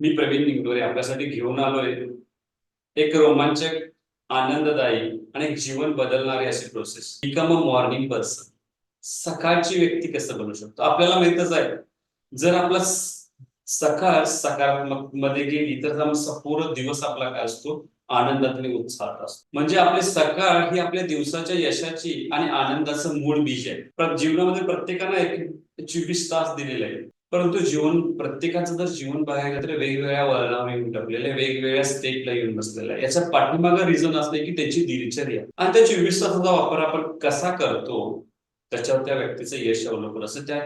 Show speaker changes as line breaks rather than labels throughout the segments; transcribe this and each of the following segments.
मी प्रवीण निंगडोरे आपल्यासाठी घेऊन आलोय. एक रोमांचक आनंददायी आणि जीवन बदलणारी अशी process become a morning person सकाळची व्यक्ती कसं बनू शकतो? आपल्याला माहितच आहे. जर आपला सकाळ सकारात्मकमध्ये गेली तर मग संपूर्ण दिवस आपला काय असतो? आनंदातले उत्साहात असतो. म्हणजे आपली सकाळ ही आपल्या दिवसाच्या यशाची आणि आनंदाचं मूळ बीज आहे. जीवनामध्ये प्रत्येकानं एक चोवीस तास दिलेले आहे परंतु जीवन प्रत्येकाचं जर जीवन बघायला तर वेगवेगळ्या वळणावर येऊन टाकलेलं आहे वेगवेगळ्या स्टेपला येऊन बसलेलं आहे याच्या पाठीमागं रिझन असते की त्याची दिनचर्या. आणि त्या चोवीस तासाचा वापर आपण कसा करतो त्याच्यावर त्या व्यक्तीचं यश अवलंबून असतं. त्या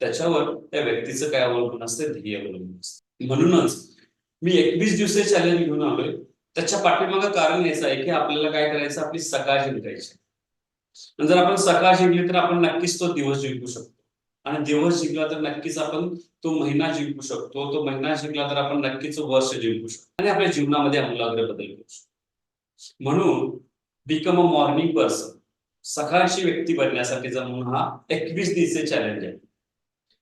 त्याच्यावर त्या व्यक्तीचं काय अवलंबून असतं ध्येय अवलंबून असतं. म्हणूनच मी एकवीस दिवसे चॅलेंज घेऊन आलोय. त्याच्या पाठीमागं कारण याचं आहे की आपल्याला काय करायचं आपली सकाळ जिंकायची. जर आपण सकाळ जिंकली तर आपण नक्कीच तो दिवस जिंकू शकतो. आणि दिवस जिंकला तर नक्कीच आपण तो महिना जिंकू शकतो तो महिना जिंकला तर आपण नक्कीच वर्ष जिंकू शकतो आणि आपल्या जीवनामध्ये आमूलाग्र बदल करू शकतो. म्हणून बिकम अ मॉर्निंग पर्सन सकाळची व्यक्ती बनण्यासाठीचा म्हणून हा एकवीस दिवसे चॅलेंज आहे.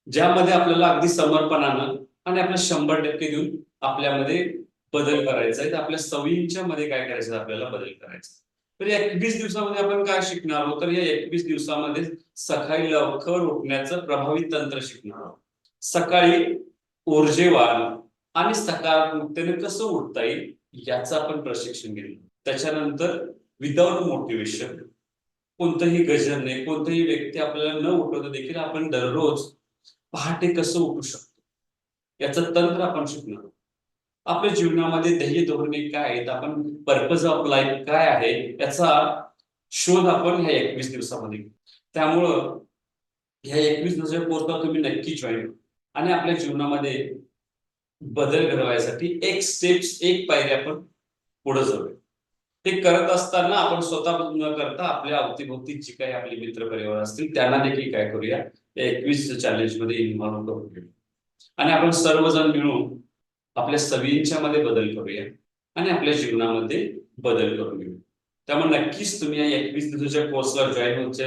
ज्यामध्ये आपल्याला अगदी समर्पणानं आणि आपलं शंभर टक्के देऊन आपल्यामध्ये बदल करायचा आहे. तर आपल्या सवयींच्या मध्ये काय करायचं? आपल्याला बदल करायचा आहे. तर या एकवीस दिवसामध्ये आपण काय शिकणार आहोत? तर या एकवीस दिवसामध्ये सकाळी लवकर उठण्याचं प्रभावी तंत्र शिकणार आहोत. सकाळी ऊर्जेवान आणि सकारात्मकतेने कसं उठता येईल याचं आपण प्रशिक्षण घेतलं त्याच्यानंतर विदाउट मोटिवेशन कोणतंही गजर नाही कोणतंही व्यक्ती आपल्याला न उठवता देखील आपण दररोज पहाटे कसं उठू शकतो? याचं तंत्र आपण शिकणार आहोत. आपल्या जीवनामध्ये ध्येय धोरणे काय आहेत? आपण पर्पज ऑफ लाईफ काय आहे? याचा शोध आपण ह्या एकवीस दिवसामध्ये त्यामुळं ह्या एकवीस दिवसाच्या कोर्सला तुम्ही नक्की जॉईन आणि आपल्या जीवनामध्ये बदल घडवायसाठी एक स्टेप्स एक पायरी आपण पुढे जाऊया. ते करत असताना आपण स्वतः न करता आपल्या अवतीभोवती जी काही आपले मित्र परिवार असतील त्यांना देखील काय करूया? या एकवीस चॅलेंजमध्ये इन्व्हॉल्व करून घेऊ आणि आपण सर्वजण मिळून आपल्या सवयींच्या मध्ये बदल करूया आणि आपल्या जीवनामध्ये बदल करून घेऊ त्यामुळे नक्कीच तुम्ही या एकवीस दिवसाच्या कोर्सला जॉईन होत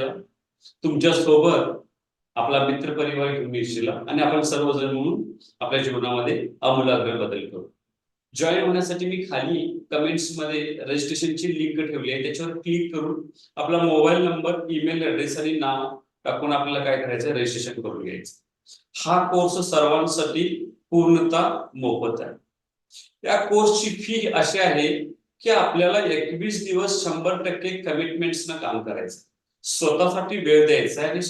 तुमच्यासोबत आपला मित्र परिवार घेऊन येशील आणि आपण सर्वजण म्हणून आपल्या जीवनामध्ये अमूलाग्र बदल करू. जॉईन होण्यासाठी मी खाली कमेंट्समध्ये रजिस्ट्रेशनची लिंक ठेवली आहे. त्याच्यावर क्लिक करून आपला मोबाईल नंबर ईमेल ऍड्रेस आणि नाव टाकून आपल्याला काय करायचं रजिस्ट्रेशन करून घ्यायचं. हा कोर्स सर्वांसाठी पूर्णतः मोफत आहे. या कोर्सची फी अशी आहे की आपल्याला एकवीस दिवस शंभर टक्के कमिटमेंट्स काम करायचं. स्वतःसाठी वेळ द्यायचा आहे आणि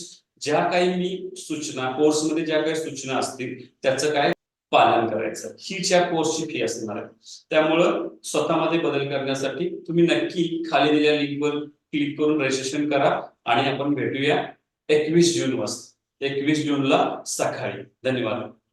ज्या काही मी सूचना कोर्समध्ये ज्या काही सूचना असतील त्याचं काय पालन करायचं. हीच या कोर्सची फी असणार आहे. त्यामुळं स्वतःमध्ये बदल करण्यासाठी तुम्ही नक्की खाली दिलेल्या लिंकवर क्लिक करून रजिस्ट्रेशन करा आणि आपण भेटूया एकवीस जून वाजता. एकवीस जूनला सकाळी. धन्यवाद.